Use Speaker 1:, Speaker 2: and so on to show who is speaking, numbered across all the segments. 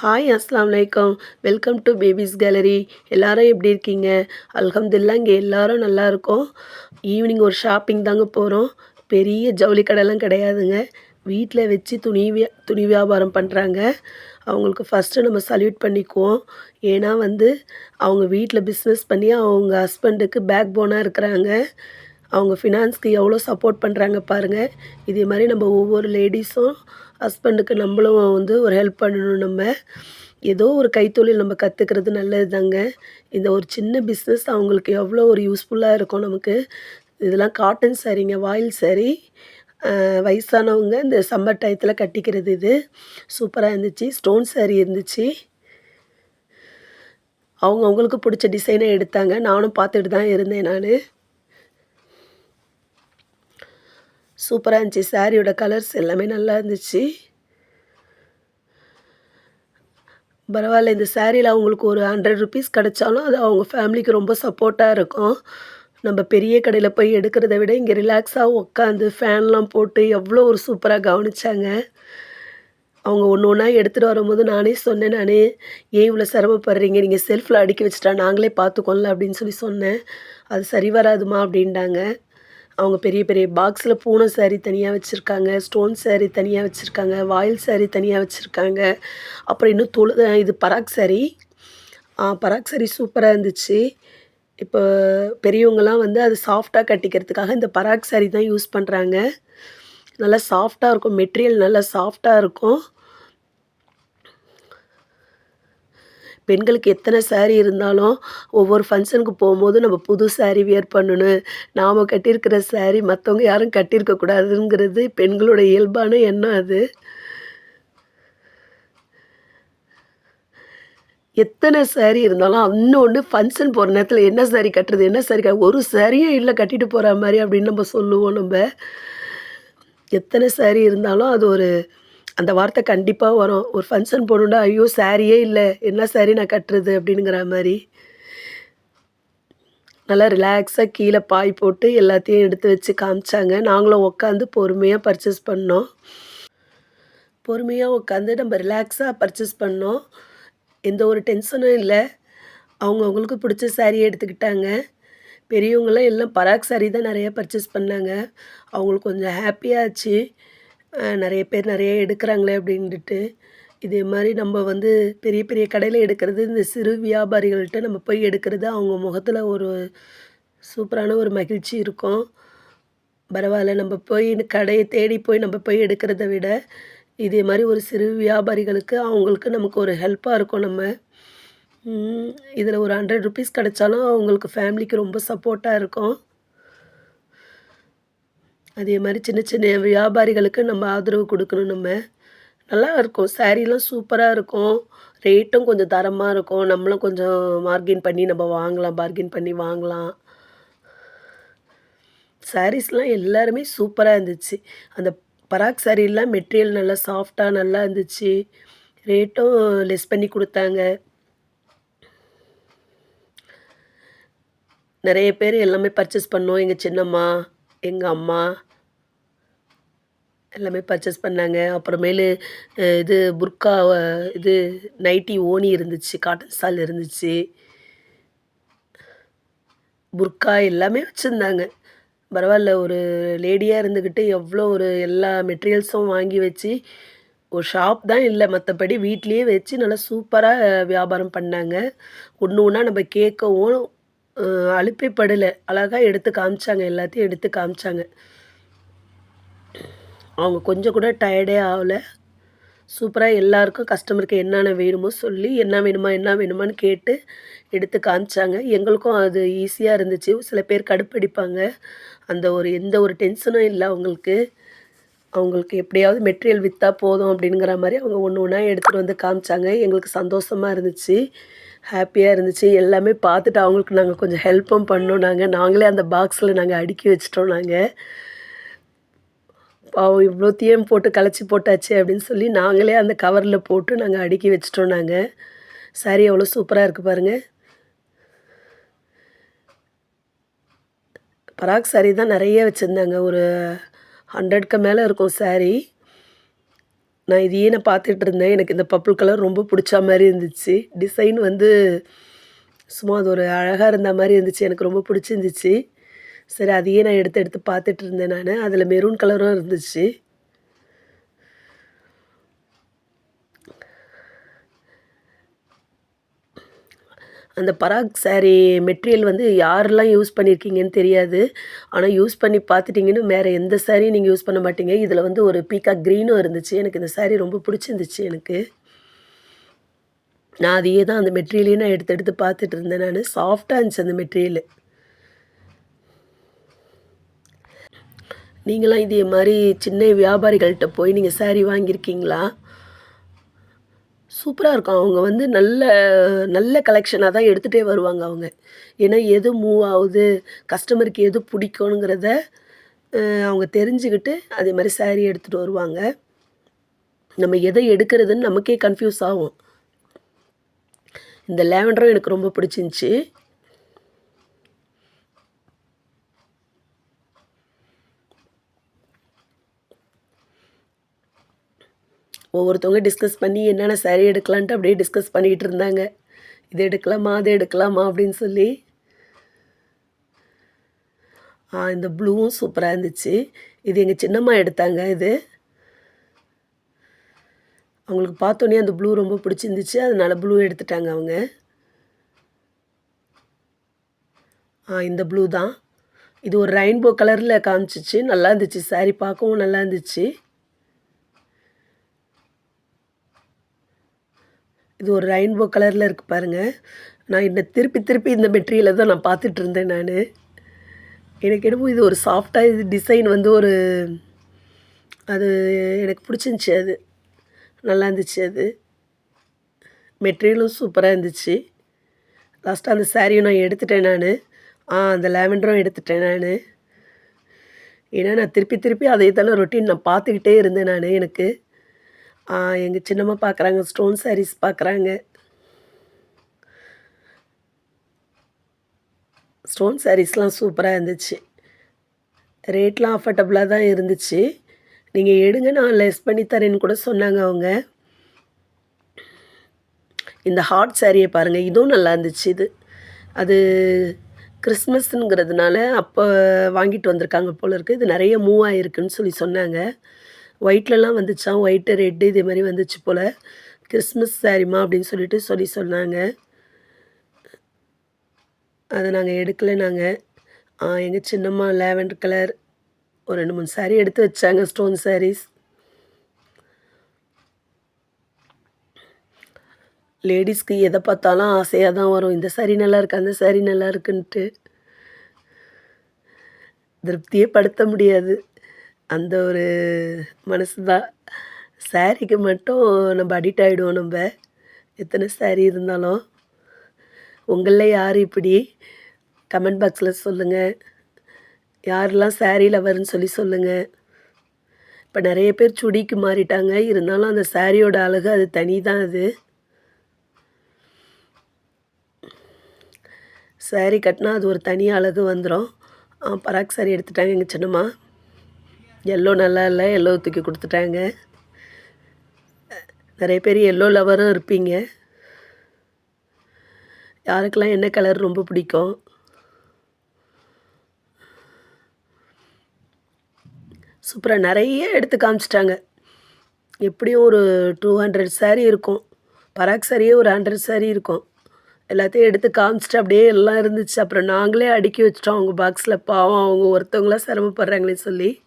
Speaker 1: Hi அஸ்லாம் வலைக்கம் welcome to babies gallery எல்லாரும் எப்படி இருக்கீங்க? அல்ஹம்துல்லா இங்கே எல்லாரும் நல்லா இருக்கோம். ஈவினிங் ஒரு ஷாப்பிங் தாங்க போகிறோம் பெரிய ஜவுளி கடைலாம் கிடையாதுங்க. வீட்டில் வச்சு துணி வியா துணி வியாபாரம் பண்ணுறாங்க அவங்களுக்கு ஃபஸ்ட்டு நம்ம சல்யூட் பண்ணிக்குவோம். ஏன்னா வந்து அவங்க வீட்டில் பிஸ்னஸ் பண்ணி அவங்க ஹஸ்பண்டுக்கு பேக் போனாக இருக்கிறாங்க. அவங்க ஃபினான்ஸ்க்கு எவ்வளோ சப்போர்ட் பண்ணுறாங்க பாருங்கள் இதே மாதிரி நம்ம ஒவ்வொரு லேடிஸும் ஹஸ்பண்டுக்கு நம்மளும் வந்து ஒரு ஹெல்ப் பண்ணணும் நம்ம. ஏதோ ஒரு கைத்தொழில் நம்ம கற்றுக்கிறது நல்லது தாங்க இந்த ஒரு சின்ன பிஸ்னஸ் அவங்களுக்கு எவ்வளோ ஒரு யூஸ்ஃபுல்லாக இருக்கும் நமக்கு. இதெல்லாம் காட்டன் சரிங்க வாயில் சரி வயசானவங்க இந்த சம்மர் டயத்தில் கட்டிக்கிறது இது. சூப்பராக இருந்துச்சு ஸ்டோன் சாரீ இருந்துச்சு. அவங்க அவங்களுக்கு பிடிச்ச டிசைனை எடுத்தாங்க. நானும் பார்த்துட்டு தான் இருந்தேன் நான். சூப்பராக இருந்துச்சு. சாரியோட கலர்ஸ் எல்லாமே நல்லா இருந்துச்சு. பரவாயில்ல இந்த சாரியில் அவங்களுக்கு ஒரு ஹண்ட்ரட் ருபீஸ் கிடைச்சாலும் அது அவங்க ஃபேமிலிக்கு ரொம்ப சப்போர்ட்டாக இருக்கும். நம்ம பெரிய கடையில் போய் எடுக்கிறத விட இங்கே ரிலாக்ஸாக உட்காந்து ஃபேன்லாம் போட்டு எவ்வளோ ஒரு சூப்பராக கவனித்தாங்க அவங்க ஒன்று ஒன்றா எடுத்துகிட்டு வரும்போது நானே சொன்னேன் நானே ஏன் இவ்வளோ சிரமப்படுறீங்க? நீங்கள் செல்ஃபில் அடுக்கி வச்சுட்டா நாங்களே பார்த்துக்கோல அப்படின்னு சொல்லி சொன்னேன். அது சரி வராதுமா? அப்படின்ட்டாங்க. அவங்க பெரிய பெரிய பாக்ஸில் பூனை சாரீ தனியாக வச்சுருக்காங்க ஸ்டோன் சாரீ தனியாக வச்சுருக்காங்க வாயில் சாரீ தனியாக வச்சுருக்காங்க. அப்புறம் இன்னும் தொழு இது பராக் சாரீ பராக் சாரீ சூப்பராக இருந்துச்சு. இப்போ பெரியவங்கலாம் வந்து அது சாஃப்டாக கட்டிக்கிறதுக்காக இந்த பராக் சாரீ தான் யூஸ் பண்ணுறாங்க நல்லா சாஃப்டாக இருக்கும் மெட்டீரியல் நல்லா சாஃப்டாக இருக்கும். பெண்களுக்கு எத்தனை சேரீ இருந்தாலும் ஒவ்வொரு ஃபங்க்ஷனுக்கு போகும்போது நம்ம புது சேரீ வியர் பண்ணணும். நாம் கட்டியிருக்கிற சாரீ மற்றவங்க யாரும் கட்டியிருக்கக்கூடாதுங்கிறது பெண்களோட இயல்பான எண்ணம் அது. எத்தனை சேரீ இருந்தாலும் இன்னொன்று ஃபங்க்ஷன் போகிற நேரத்தில் என்ன சேரீ கட்டுறது என்ன சேரீ க ஒரு சாரியும் இல்லை கட்டிட்டு போகிற மாதிரி அப்படின்னு நம்ம சொல்லுவோம் நம்ம. எத்தனை சேரீ இருந்தாலும் அது ஒரு அந்த வார்த்தை கண்டிப்பாக வரும். ஒரு ஃபங்க்ஷன் போகணுன்னா ஐயோ சாரியே இல்லை. என்ன சாரி நான் கட்டுறது? அப்படிங்கிற மாதிரி. நல்லா ரிலாக்ஸாக கீழே பாய் போட்டு எல்லாத்தையும் எடுத்து வச்சு காமிச்சாங்க. நாங்களும் உட்காந்து பொறுமையாக பர்ச்சேஸ் பண்ணோம். பொறுமையாக உட்காந்து நம்ம ரிலாக்ஸாக பர்ச்சேஸ் பண்ணோம். எந்த ஒரு டென்ஷனும் இல்லை. அவங்கவுங்களுக்கு பிடிச்ச சாரியை எடுத்துக்கிட்டாங்க. பெரியவங்களாம் எல்லாம் பராக் சாரி தான் நிறையா பர்ச்சேஸ் பண்ணாங்க. அவங்களுக்கு கொஞ்சம் ஹாப்பியாச்சு நிறைய பேர் நிறைய எடுக்கிறாங்களே அப்படின்ட்டு இதே மாதிரி நம்ம வந்து பெரிய பெரிய கடையில் எடுக்கிறது இந்த சிறு வியாபாரிகள்கிட்ட நம்ம போய் எடுக்கிறது அவங்க முகத்தில் ஒரு சூப்பரான ஒரு மகிழ்ச்சி இருக்கும். பரவாயில்ல நம்ம போய் கடையை தேடி போய் நம்ம போய் எடுக்கிறத விட இதே மாதிரி ஒரு சிறு வியாபாரிகளுக்கு அவங்களுக்கு நமக்கு ஒரு ஹெல்ப்பாக இருக்கும் நம்ம. இதில் ஒரு ஹண்ட்ரட் ருபீஸ் கிடைச்சாலும் அவங்களுக்கு ஃபேமிலிக்கு ரொம்ப சப்போர்ட்டாக இருக்கும். அதே மாதிரி சின்ன சின்ன வியாபாரிகளுக்கு நம்ம ஆதரவு கொடுக்கணும் நம்ம. நல்லா இருக்கும். சாரீலாம் சூப்பராக இருக்கும். ரேட்டும் கொஞ்சம் தரமாக இருக்கும். நம்மளும் கொஞ்சம் மார்கின் பண்ணி நம்ம வாங்கலாம் பார்கின் பண்ணி வாங்கலாம். சாரீஸ்லாம் எல்லாருமே சூப்பராக இருந்துச்சு. அந்த பராக் சாரீலாம் மெட்டீரியல் நல்லா சாஃப்டாக நல்லா இருந்துச்சு. ரேட்டும் லெஸ் பண்ணி கொடுத்தாங்க. நிறைய பேர் எல்லாமே பர்ச்சேஸ் பண்ணோம். எங்கள் சின்னம்மா எங்கள் அம்மா. எல்லாமே பர்ச்சேஸ் பண்ணாங்க. அப்புறமேலு இது புர்கா இது நைட்டி ஓனி இருந்துச்சு காட்டன் ஸ்டால் இருந்துச்சு. புர்கா எல்லாமே வச்சுருந்தாங்க. பரவாயில்ல ஒரு லேடியாக இருந்துக்கிட்டு எவ்வளோ ஒரு எல்லா மெட்டீரியல்ஸும் வாங்கி வச்சு ஒரு ஷாப் தான் இல்லை. மற்றபடி வீட்லேயே வச்சு நல்லா சூப்பராக வியாபாரம் பண்ணாங்க. ஒன்று ஒன்றா நம்ம கேட்கவும் அழுப்பே படலை. அழகாக எடுத்து காமிச்சாங்க எல்லாத்தையும் எடுத்து காமிச்சாங்க. அவங்க கொஞ்சம் கூட டயர்டே ஆகலை. சூப்பராக எல்லாருக்கும் கஸ்டமருக்கு என்னென்ன வேணுமோ சொல்லி என்ன வேணுமா என்ன வேணுமான்னு கேட்டு எடுத்து காமிச்சாங்க. எங்களுக்கும் அது ஈஸியாக இருந்துச்சு. சில பேர் கடுப்படிப்பாங்க. அந்த ஒரு எந்த ஒரு டென்ஷனும் இல்லை அவங்களுக்கு. அவங்களுக்கு எப்படியாவது மெட்டீரியல் விற்றா போதும் அப்படிங்கிற மாதிரி அவங்க ஒன்று ஒன்றா எடுத்துகிட்டு வந்து காமிச்சாங்க. எங்களுக்கு சந்தோஷமாக இருந்துச்சு. ஹாப்பியாக இருந்துச்சு. எல்லாமே பார்த்துட்டு அவங்களுக்கு நாங்கள் கொஞ்சம் ஹெல்ப்பும் பண்ணோம். நாங்கள் நாங்களே அந்த பாக்ஸில் நாங்கள் அடுக்கி வச்சிட்டோம் நாங்கள் பாவம் இவ்வளோத்தையும் போட்டு கலைச்சி போட்டாச்சு அப்படின்னு சொல்லி நாங்களே அந்த கவரில் போட்டு நாங்கள் அடுக்கி வச்சிட்டோம் நாங்கள் சாரி எவ்வளோ சூப்பராக இருக்குது பாருங்கள் பராக் சாரி தான் நிறைய வச்சுருந்தாங்க. ஒரு ஹண்ட்ரட்க்கு மேலே இருக்கும் சாரீ நான் இதையே நான் பார்த்துட்டு இருந்தேன். எனக்கு இந்த பர்பிள் கலர் ரொம்ப பிடிச்ச மாதிரி இருந்துச்சு. டிசைன் வந்து சும்மா அது ஒரு அழகாக இருந்த மாதிரி இருந்துச்சு. எனக்கு ரொம்ப பிடிச்சிருந்துச்சு. சரி அதையே நான் எடுத்து எடுத்து பார்த்துட்டு இருந்தேன் நான். அதில் மெரூன் கலரும் இருந்துச்சு. அந்த பராக் சாரீ மெட்டீரியல் வந்து யாரெல்லாம் யூஸ் பண்ணியிருக்கீங்கன்னு தெரியாது. ஆனால் யூஸ் பண்ணி பார்த்துட்டிங்கன்னு வேறு எந்த சாரியும் நீங்கள் யூஸ் பண்ண மாட்டீங்க. இதில் வந்து ஒரு பீக்காக க்ரீனும் இருந்துச்சு. எனக்கு இந்த சாரீ ரொம்ப பிடிச்சிருந்துச்சு எனக்கு. நான் அதையே தான் அந்த மெட்டீரியலையும் நான் எடுத்து எடுத்து பார்த்துட்டு இருந்தேன் நான். சாஃப்டாக இருந்துச்சு அந்த மெட்டீரியல் நீங்களாம் இதே மாதிரி சின்ன வியாபாரிகள்கிட்ட போய் நீங்கள் சாரீ வாங்கியிருக்கீங்களா? சூப்பராக இருக்கும். அவங்க வந்து நல்ல நல்ல கலெக்ஷனாக தான் எடுத்துகிட்டே வருவாங்க அவங்க. ஏன்னா எது மூவ் ஆகுது கஸ்டமருக்கு எது பிடிக்கணுங்கிறத அவங்க தெரிஞ்சுக்கிட்டு அதே மாதிரி சாரீ எடுத்துகிட்டு வருவாங்க. நம்ம எதை எடுக்கிறதுன்னு நமக்கே கன்ஃபியூஸ் ஆகும். இந்த லேவண்டரும் எனக்கு ரொம்ப பிடிச்சிருந்துச்சி. ஒவ்வொருத்தவங்க டிஸ்கஸ் பண்ணி என்னென்ன சேரீ எடுக்கலான்ட்டு அப்படியே டிஸ்கஸ் பண்ணிகிட்டு இருந்தாங்க. இது எடுக்கலாமா அது எடுக்கலாமா அப்படின்னு சொல்லி. இந்த ப்ளூவும் சூப்பராக இருந்துச்சு. இது எங்கள் சின்னம்மா எடுத்தாங்க இது. அவங்களுக்கு பார்த்தோன்னே அந்த ப்ளூ ரொம்ப பிடிச்சிருந்துச்சு. அதனால் ப்ளூ எடுத்துட்டாங்க அவங்க. இந்த ப்ளூ தான். இது ஒரு ரெயின்போ கலரில் காமிச்சிச்சு. நல்லா இருந்துச்சு. சாரீ பார்க்கவும் நல்லா இருந்துச்சு. இது ஒரு ரெயின்போ கலரில் இருக்குது பாருங்கள் நான் இந்த திருப்பி திருப்பி இந்த மெட்டீரியலை தான் நான் பார்த்துட்டு இருந்தேன் நான். எனக்கு என்னமோ இது ஒரு சாஃப்டாக இது டிசைன் வந்து ஒரு அது எனக்கு பிடிச்சிருந்துச்சி அது. நல்லா இருந்துச்சு அது. மெட்டீரியலும் சூப்பராக இருந்துச்சு. லாஸ்ட்டாக அந்த சாரியும் நான் எடுத்துட்டேன் நான். ஆ அந்த லேவெண்டரும் எடுத்துட்டேன் நான். ஏன்னா நான் திருப்பி திருப்பி அதே தானே ரொட்டீன் நான் பார்த்துக்கிட்டே இருந்தேன் நான் எனக்கு. எங்கள் சின்னம்மா பார்க்குறாங்க ஸ்டோன் சாரீஸ் பார்க்குறாங்க ஸ்டோன் சாரீஸ்லாம் சூப்பராக இருந்துச்சு. ரேட்லாம் அஃபர்டபுளாக தான் இருந்துச்சு. நீங்கள் எடுங்க நான் லெஸ் பண்ணி தரேன்னு கூட சொன்னாங்க அவங்க. இந்த ஹாட் சாரியை பாருங்கள் இதுவும் நல்லா இருந்துச்சு இது. அது கிறிஸ்மஸ்ங்கிறதுனால அப்போ வாங்கிட்டு வந்திருக்காங்க போல இருக்குது இது நிறைய மூவ் ஆகிருக்குன்னு சொல்லி சொன்னாங்க. ஒயிட்லலாம் வந்துச்சான் ஒயிட்டு ரெட்டு இதே மாதிரி வந்துச்சு போல். கிறிஸ்மஸ் சாரிம்மா அப்படின்னு சொல்லிட்டு சொல்லி சொன்னாங்க. அதை நாங்கள் எடுக்கலை நாங்கள் எங்கள் சின்னம்மா லேவண்டர் கலர் ஒரு ரெண்டு மூணு சாரீ எடுத்து வச்சாங்க ஸ்டோன் சாரீஸ் லேடிஸ்க்கு எதை பார்த்தாலும் ஆசையாக தான் வரும். இந்த சாரீ நல்லா இருக்கு? அந்த சாரீ நல்லா இருக்குன்ட்டு. திருப்தியே படுத்த முடியாது. அந்த ஒரு மனசு தான் சாரீக்கு மட்டும் நம்ம அடிக்ட் ஆகிடுவோம் நம்ம. எத்தனை சாரீ இருந்தாலும். உங்களில் யார் இப்படி? கமெண்ட் பாக்ஸில் சொல்லுங்கள் யாரெல்லாம் சாரியில் லவர்னு சொல்லி சொல்லுங்கள் இப்போ நிறைய பேர் சுடிக்கு மாறிட்டாங்க. இருந்தாலும் அந்த சாரியோட அழகு அது தனி தான் அது. சாரி கட்டினா அது ஒரு தனி அழகு வந்துடும் பராக் சாரி எடுத்துட்டாங்க எங்கள் சின்னம்மா. எல்லோ நல்லா இல்லை எல்லோ தூக்கி கொடுத்துட்டாங்க. நிறைய பேர் எல்லோ லவரும் இருப்பீங்க. யாருக்கெல்லாம் என்ன கலர் ரொம்ப பிடிக்கும்? சூப்பராக நிறைய எடுத்து காமிச்சிட்டாங்க. எப்படியும் ஒரு டூ ஹண்ட்ரட் சாரீ இருக்கும். பராக் சாரியே ஒரு ஹண்ட்ரட் சாரீ இருக்கும். எல்லாத்தையும் எடுத்து காமிச்சிட்டு அப்படியே எல்லாம் இருந்துச்சு. அப்புறம் நாங்களே அடுக்கி வச்சிட்டோம். அவங்க பாக்ஸில் பாவம் அவங்க ஒருத்தவங்களாம் சிரமப்படுறாங்களே சொல்லி.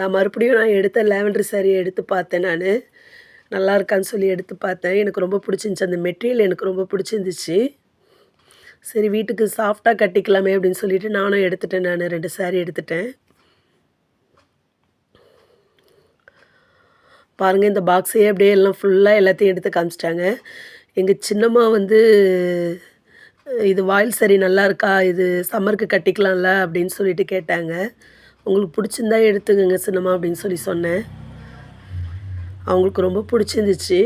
Speaker 1: நான் மறுபடியும் நான் எடுத்த லேவண்டர் சாரியை எடுத்து பார்த்தேன் நான். நல்லா இருக்கான்னு சொல்லி எடுத்து பார்த்தேன். எனக்கு ரொம்ப பிடிச்சிருந்துச்சி. அந்த மெட்டீரியல் எனக்கு ரொம்ப பிடிச்சிருந்துச்சு. சரி வீட்டுக்கு சாஃப்டாக கட்டிக்கலாமே அப்படின்னு சொல்லிட்டு நானும் எடுத்துட்டேன் நான். ரெண்டு சாரீ எடுத்துட்டேன். பாருங்கள் இந்த பாக்ஸையே அப்படியே எல்லாம் ஃபுல்லாக எல்லாத்தையும் எடுத்து காமிச்சிட்டாங்க. எங்கள் சின்னம்மா வந்து இது வாயில் சரி நல்லா இருக்கா? இது சம்மருக்கு கட்டிக்கலாம்ல? அப்படின்னு சொல்லிட்டு கேட்டாங்க. உங்களுக்கு பிடிச்சிருந்தா எடுத்துக்கோங்க சின்னம்மா அப்படின்னு சொல்லி சொன்னேன். அவங்களுக்கு ரொம்ப பிடிச்சிருந்துச்சு.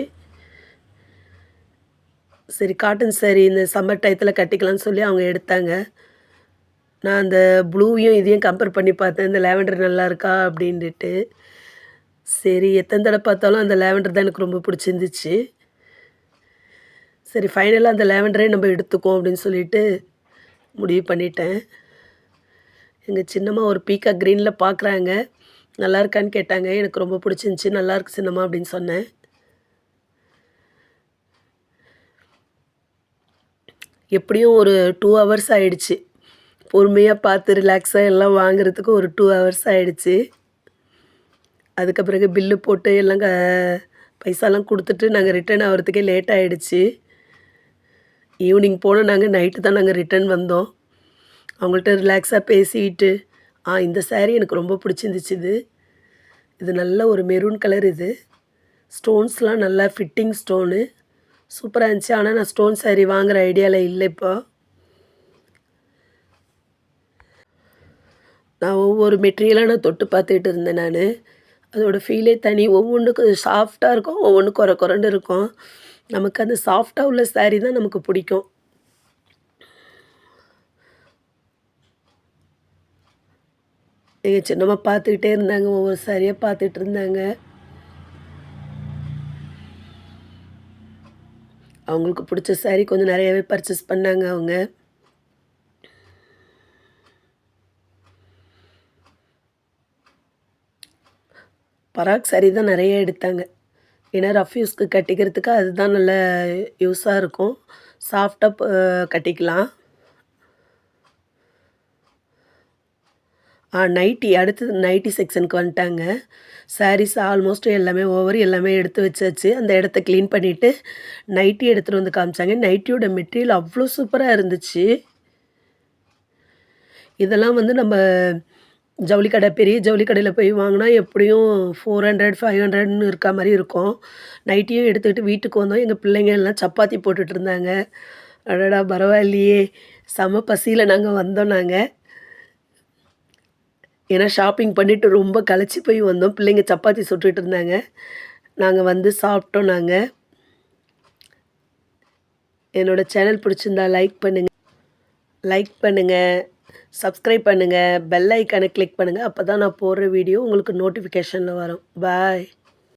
Speaker 1: சரி காட்டன் சாரி இந்த சம்மர் டயத்தில் கட்டிக்கலாம்னு சொல்லி அவங்க எடுத்தாங்க. நான் அந்த ப்ளூவையும் இதையும் கம்பேர் பண்ணி பார்த்தேன். இந்த லேவண்டர் நல்லா இருக்கா அப்படின்ட்டு சரி எத்தனை தடவை பார்த்தாலும் அந்த லேவெண்டர் தான் எனக்கு ரொம்ப பிடிச்சிருந்துச்சு. சரி ஃபைனலாக அந்த லேவெண்டரே நம்ம எடுத்துக்கோம் அப்படின்னு சொல்லிட்டு முடிவு பண்ணிட்டேன். எங்கள் சின்னம்மா ஒரு பீக்கா க்ரீனில் பார்க்குறாங்க நல்லா இருக்கான்னு கேட்டாங்க. எனக்கு ரொம்ப பிடிச்சிருந்துச்சி. நல்லா இருக்கு சின்னம்மா அப்படின்னு சொன்னேன். எப்படியும் ஒரு டூ ஹவர்ஸ் ஆயிடுச்சு. பொறுமையாக பார்த்து ரிலாக்ஸாக எல்லாம் வாங்குறதுக்கு ஒரு டூ ஹவர்ஸ் ஆயிடுச்சு. அதுக்கு பிறகு பில்லு போட்டு எல்லாம் க பைசாலாம் கொடுத்துட்டு நாங்கள் ரிட்டர்ன் ஆகிறதுக்கே லேட் ஆகிடுச்சு ஈவினிங் போனால் நாங்கள் நைட்டு தான் நாங்கள் ரிட்டர்ன் வந்தோம். அவங்கள்ட்ட ரிலாக்ஸாக பேசிக்கிட்டு ஆ இந்த சேரீ எனக்கு ரொம்ப பிடிச்சிருந்துச்சு இது. இது நல்ல ஒரு மெரூன் கலர் இது. ஸ்டோன்ஸ்லாம் நல்லா ஃபிட்டிங் ஸ்டோனு சூப்பராக இருந்துச்சு. ஆனால் நான் ஸ்டோன் saree வாங்குகிற ஐடியாவில் இல்லை இப்போ. நான் ஒவ்வொரு மெட்டீரியலாக நான் தொட்டு பார்த்துக்கிட்டு இருந்தேன் நான். அதோடய ஃபீலே தனி. ஒவ்வொன்றுக்கும் சாஃப்டாக இருக்கும் ஒவ்வொன்று குறை குறைன்னு இருக்கும். நமக்கு அந்த சாஃப்டாக உள்ள சாரீ தான் நமக்கு பிடிக்கும். எங்கள் சின்னம்மா பார்த்துக்கிட்டே இருந்தாங்க ஒவ்வொரு சாரியாக பார்த்துட்டு இருந்தாங்க. அவங்களுக்கு பிடிச்ச saree கொஞ்சம் நிறையாவே பர்ச்சேஸ் பண்ணாங்க அவங்க. பராக் saree தான் நிறைய எடுத்தாங்க. ஏன்னா ரஃப் யூஸ்க்கு கட்டிக்கிறதுக்கு அதுதான் நல்ல யூஸாக இருக்கும். சாஃப்டாக கட்டிக்கலாம். நைட்டி அடுத்தது நைட்டி செக்ஷனுக்கு வந்துட்டாங்க. சாரீஸ் ஆல்மோஸ்ட் எல்லாமே ஓவர் எல்லாமே எடுத்து வச்சாச்சு. அந்த இடத்த க்ளீன் பண்ணிவிட்டு நைட்டி எடுத்துகிட்டு வந்து காமிச்சாங்க. நைட்டியோட மெட்டீரியல் அவ்வளோ சூப்பராக இருந்துச்சு. இதெல்லாம் வந்து நம்ம ஜவுளி கடை பெரிய ஜவுளி கடையில் போய் வாங்கினா எப்படியும் ஃபோர் ஹண்ட்ரட் ஃபைவ் ஹண்ட்ரட்னு இருக்க மாதிரி இருக்கும். நைட்டியும் எடுத்துக்கிட்டு வீட்டுக்கு வந்தோம். எங்கள் பிள்ளைங்க எல்லாம் சப்பாத்தி போட்டுட்டு இருந்தாங்க. அடடா பரவாயில்லையே. செம பசியில் நாங்கள் வந்தோம் நாங்கள் ஏன்னா ஷாப்பிங் பண்ணிவிட்டு ரொம்ப களைச்சி போய் வந்தோம். பிள்ளைங்க சப்பாத்தி சுட்டுட்டு இருந்தாங்க. நாங்கள் வந்து சாப்பிட்டோம் நாங்கள் என்னோடய சேனல் பிடிச்சிருந்தா லைக் பண்ணுங்கள் லைக் பண்ணுங்கள் சப்ஸ்கிரைப் பண்ணுங்கள் பெல் ஐக்கானை கிளிக் பண்ணுங்கள் அப்போ தான் நான் போடுற வீடியோ உங்களுக்கு நோட்டிஃபிகேஷனில் வரும். பாய்